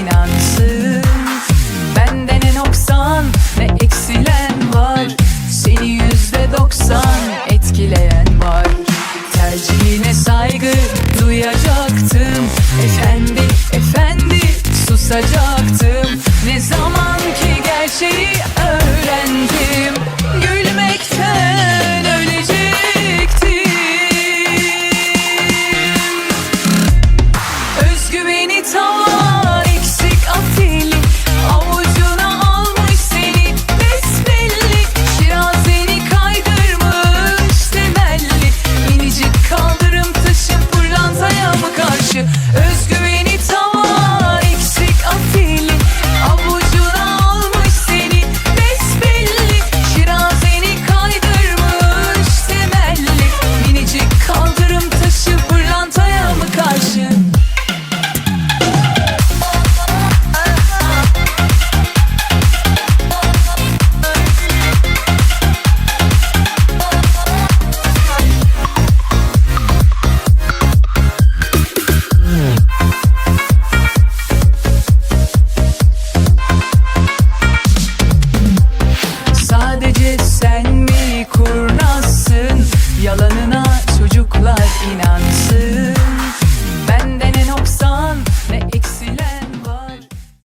inansın. Bende ne noksan ne eksilen var. Seni yüzde doksan etkileyen var. Tercihine saygı duyacaktım. Efendi efendi susacaktım. Ne zaman ki gerçeği öğrendim. noite.